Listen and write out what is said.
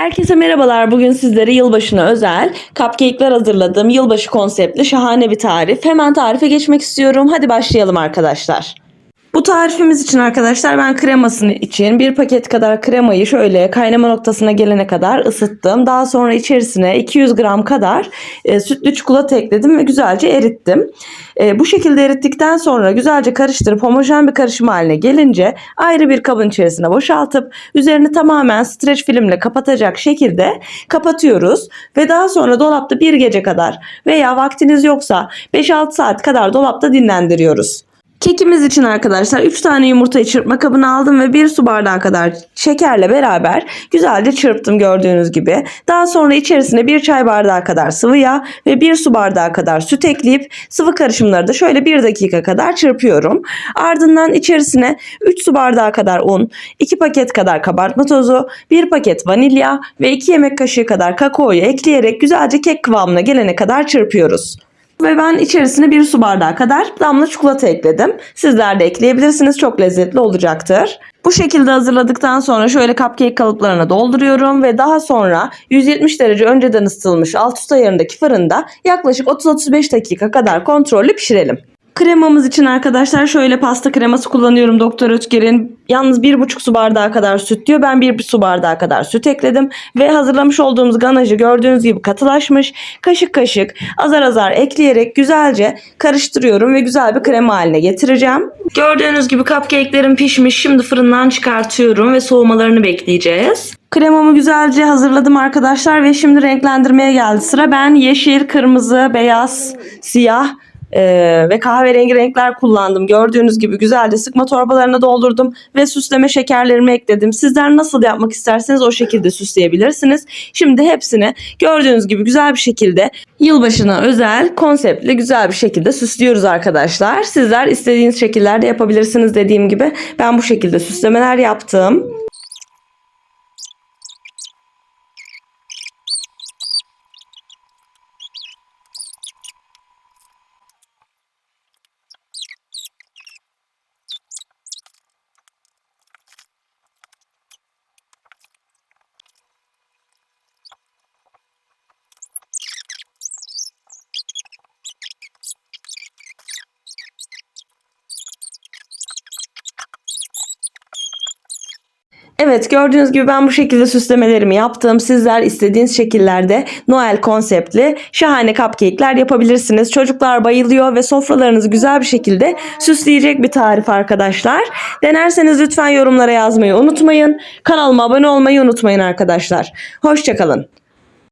Herkese merhabalar. Bugün sizlere yılbaşına özel cupcake'ler hazırladım. Yılbaşı konseptli şahane bir tarif. Hemen tarife geçmek istiyorum. Hadi başlayalım arkadaşlar. Bu tarifimiz için arkadaşlar ben kremasını için bir paket kadar kremayı şöyle kaynama noktasına gelene kadar ısıttım. Daha sonra içerisine 200 gram kadar e, sütlü çikolata ekledim ve güzelce erittim. E, bu şekilde erittikten sonra güzelce karıştırıp homojen bir karışım haline gelince ayrı bir kabın içerisine boşaltıp üzerini tamamen streç filmle kapatacak şekilde kapatıyoruz. Ve daha sonra dolapta bir gece kadar veya vaktiniz yoksa 5-6 saat kadar dolapta dinlendiriyoruz. Kekimiz için arkadaşlar 3 tane yumurtayı çırpma kabına aldım ve 1 su bardağı kadar şekerle beraber güzelce çırptım gördüğünüz gibi. Daha sonra içerisine 1 çay bardağı kadar sıvı yağ ve 1 su bardağı kadar süt ekleyip sıvı karışımları da şöyle 1 dakika kadar çırpıyorum. Ardından içerisine 3 su bardağı kadar un, 2 paket kadar kabartma tozu, 1 paket vanilya ve 2 yemek kaşığı kadar kakaoyu ekleyerek güzelce kek kıvamına gelene kadar çırpıyoruz. Ve ben içerisine bir su bardağı kadar damla çikolata ekledim. Sizler de ekleyebilirsiniz. Çok lezzetli olacaktır. Bu şekilde hazırladıktan sonra şöyle cupcake kalıplarına dolduruyorum ve daha sonra 170 derece önceden ısıtılmış alt üst ayarındaki fırında yaklaşık 30-35 dakika kadar kontrollü pişirelim. Kremamız için arkadaşlar şöyle pasta kreması kullanıyorum Doktor Ötker'in. Yalnız 1,5 su bardağı kadar süt diyor. Ben 1 su bardağı kadar süt ekledim. Ve hazırlamış olduğumuz ganajı gördüğünüz gibi katılaşmış. Kaşık kaşık azar azar ekleyerek güzelce karıştırıyorum ve güzel bir krema haline getireceğim. Gördüğünüz gibi cupcake'lerim pişmiş. Şimdi fırından çıkartıyorum ve soğumalarını bekleyeceğiz. Kremamı güzelce hazırladım arkadaşlar ve şimdi renklendirmeye geldi sıra. Ben yeşil, kırmızı, beyaz, siyah ee, ve kahverengi renkler kullandım. Gördüğünüz gibi güzelce sıkma torbalarına doldurdum ve süsleme şekerlerimi ekledim. Sizler nasıl yapmak isterseniz o şekilde süsleyebilirsiniz. Şimdi hepsini gördüğünüz gibi güzel bir şekilde yılbaşına özel konseptli güzel bir şekilde süslüyoruz arkadaşlar. Sizler istediğiniz şekillerde yapabilirsiniz dediğim gibi. Ben bu şekilde süslemeler yaptım. Evet gördüğünüz gibi ben bu şekilde süslemelerimi yaptım. Sizler istediğiniz şekillerde Noel konseptli şahane cupcake'ler yapabilirsiniz. Çocuklar bayılıyor ve sofralarınızı güzel bir şekilde süsleyecek bir tarif arkadaşlar. Denerseniz lütfen yorumlara yazmayı unutmayın. Kanalıma abone olmayı unutmayın arkadaşlar. Hoşçakalın.